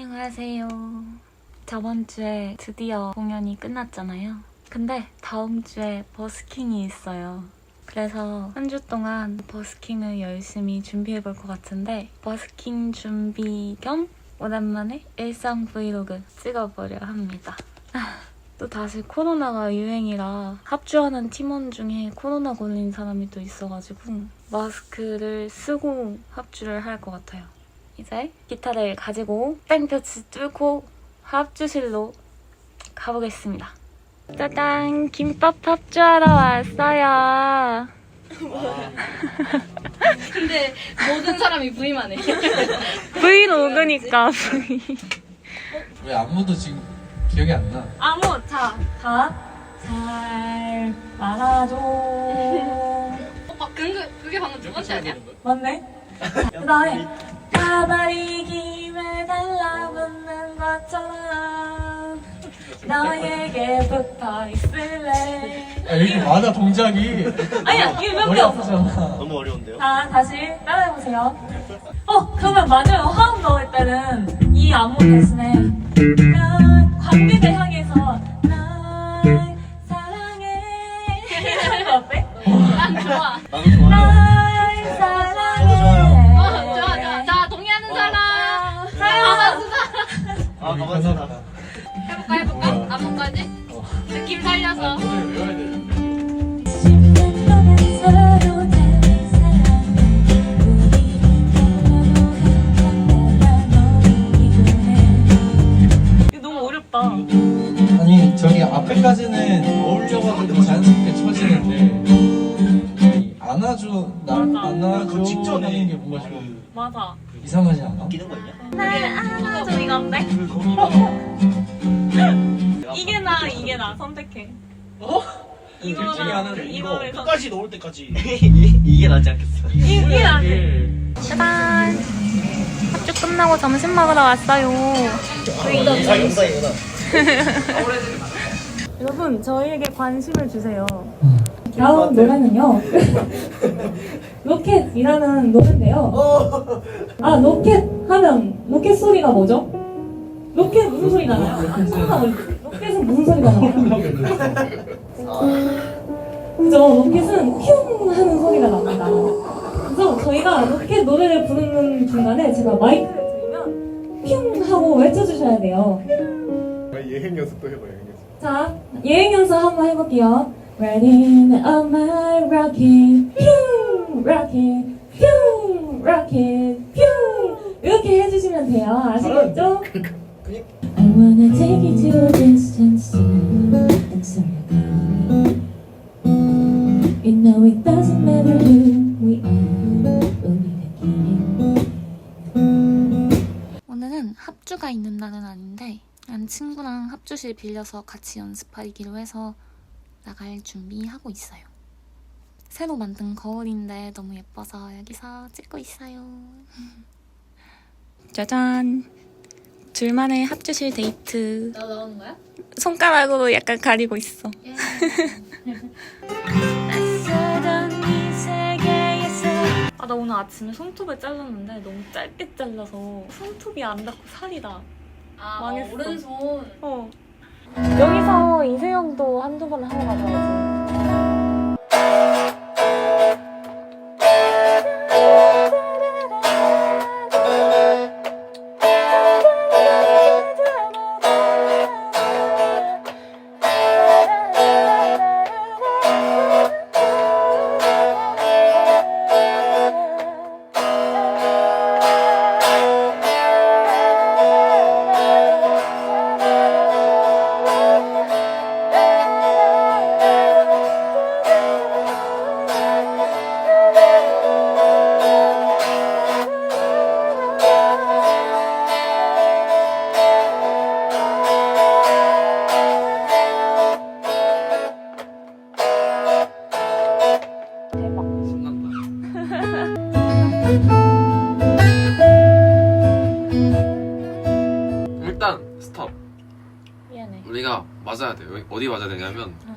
안녕하세요. 저번 주에 드디어 공연이 끝났잖아요. 근데 다음 주에 버스킹이 있어요. 그래서 한 주 동안 버스킹을 열심히 준비해 볼 것 같은데 버스킹 준비 겸 오랜만에 일상 브이로그 찍어보려 합니다. 아, 또 다시 코로나가 유행이라 합주하는 팀원 중에 코로나 걸린 사람이 또 있어가지고 마스크를 쓰고 합주를 할 것 같아요. 이제 기타를 가지고 땡볕이 뚫고 합주실로 가보겠습니다. 짜잔! 김밥 합주하러 왔어요. 근데 모든 사람이 부임만 해. 브이로그니까 브이. 왜 아무도 지금 기억이 안 나? 아무 자, 다. 잘 말아줘. 오빠 그게 방금 두 번째 아니야? 맞네. 그 다음에 가발이 김에 달라붙는 것처럼 너에게 붙어 있을래. 야, 이렇게 많아 동작이 아니야, 이거 몇 머리 개 없어. 아프잖아. 너무 어려운데요? 자, 다시 따라해보세요. 어, 그러면 맞아요. 화음 넣을 때는 이 안무 대신에 날 관객을 향해서 날 사랑해 하는 거 어때? 난 좋아. 나도 좋아 가만 있어. 나. 해볼까, 해볼까? 안무까지? 어. 느낌 살려서. 노래 외워야 되는데. 서로 다른 사람 우리 이거 너무 어렵다. 아니 저기 앞에까지는 어울려가지고 자연스럽게 쳐지는데 이 안아줘 나 맞아. 안아줘 그 직전에 하는 게 뭔가 좀 맞아. 이상하지 않아? 끼는 거 있냐? 날 안아줘 이건데? 그 거기가 이게 나 이게 나 선택해. 어? 이거랑 둘 중에 하나는 이거를 선- 끝까지 넣을 때까지 이게 낫지 않겠어? 이게 나 이게 짜잔. 합주 끝나고 점심 먹으러 왔어요. 영상 영상이구나 여러분 저희에게 관심을 주세요. 다음 노래는요. 로켓이라는 노래인데요. 아 로켓 하면 로켓 소리가 뭐죠? 로켓 무슨 소리 나나요? 로켓은 무슨 소리가 나나요? 그죠? 로켓은 퓨 하는 소리가 납니다. 그래서 저희가 로켓 노래를 부르는 중간에 제가 마이크를 들면 퓨 하고 외쳐주셔야 돼요. 예행 연습도 해봐 예행 연습. 자, 예행 연습 한번 해볼게요. Riding on my rocket, 퓨, rocket, 퓨, rocket, 퓨. 이렇게 해주시면 돼요. 아시겠죠? I wanna take you to a distance to and it. You know it doesn't matter who we are, believe it can. 오늘은 합주가 있는 날은 아닌데 난 친구랑 합주실 빌려서 같이 연습하기로 해서 나갈 준비하고 있어요. 새로 만든 거울인데 너무 예뻐서 여기서 찍고 있어요. 짜잔! 둘만의 합주실 데이트. 나 나오는 거야? 손가락으로 약간 가리고 있어. 예. 아, 나 오늘 아침에 손톱을 잘랐는데 너무 짧게 잘라서 손톱이 안 닿고 살이 나. 아, 망했어. 오른손. 어. 여기서 이세영도 한두 번 하고 가봐야지. 미안해. 우리가 맞아야 돼. 여기 어디 맞아야 되냐면 응.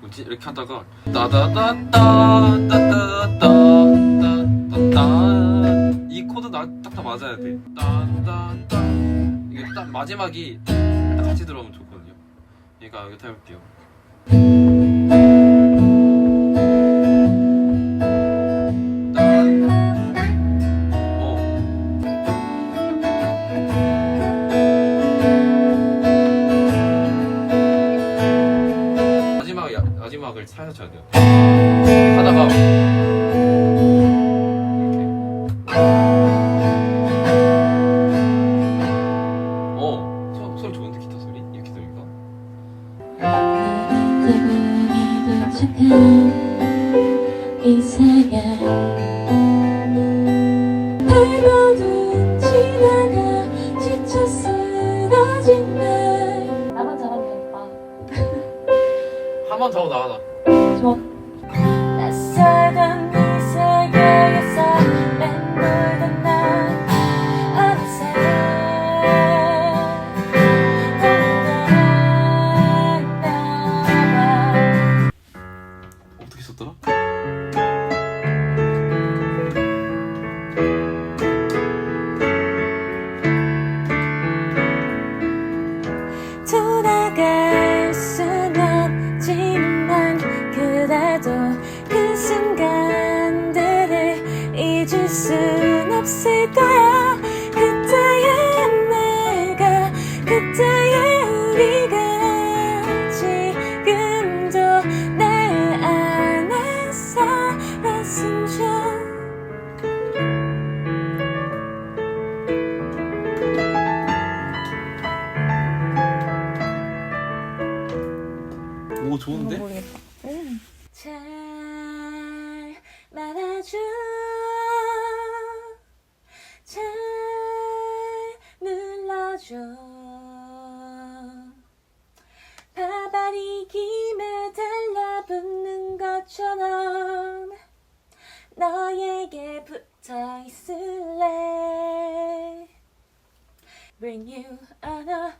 뭐지 이렇게 하다가 따다다따따따따따따따 이 코드 나딱다 맞아야 돼. 따따따 이게 딱 마지막이 딱 같이 들어오면 좋거든요. 그러니까 이거 해볼게요. 살살 쳐야 돼요. 하다가 이렇게. 어, 소, 소리 좋은데 기타 소리 이렇게 들으니까. 기분이 도착한 이 세계 발버둥 지나가 지쳐 쓰러진 날 나만 잘하면 오빠 한번 더 나가다. 낯 없을 거야 그때의 내가 그때의 우리가 지금도 내 안에 살았으면 좋. 오 좋은데? 잘 말아줘 잘 눌러줘 바바리 김에 달라붙는 것처럼 너에게 붙어 있을래 Bring you on a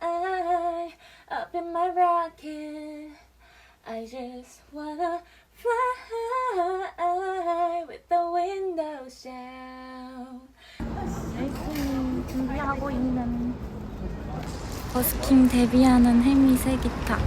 ride up in my rocket. I just wanna fly with the windows down. 열심히 준비하고 있는 버스킹 데뷔하는 혜미 새 기타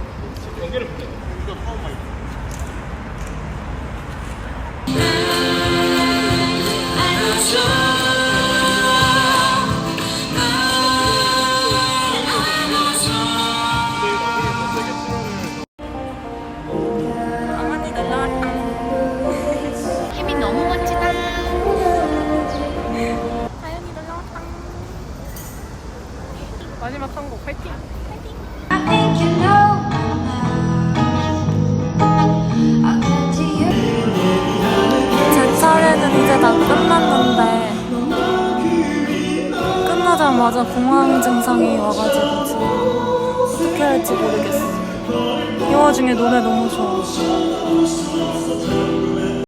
끝나자마자 공황 증상이 와가지고 지금 어떻게 할지 모르겠어. 이 와중에 노래 너무 좋아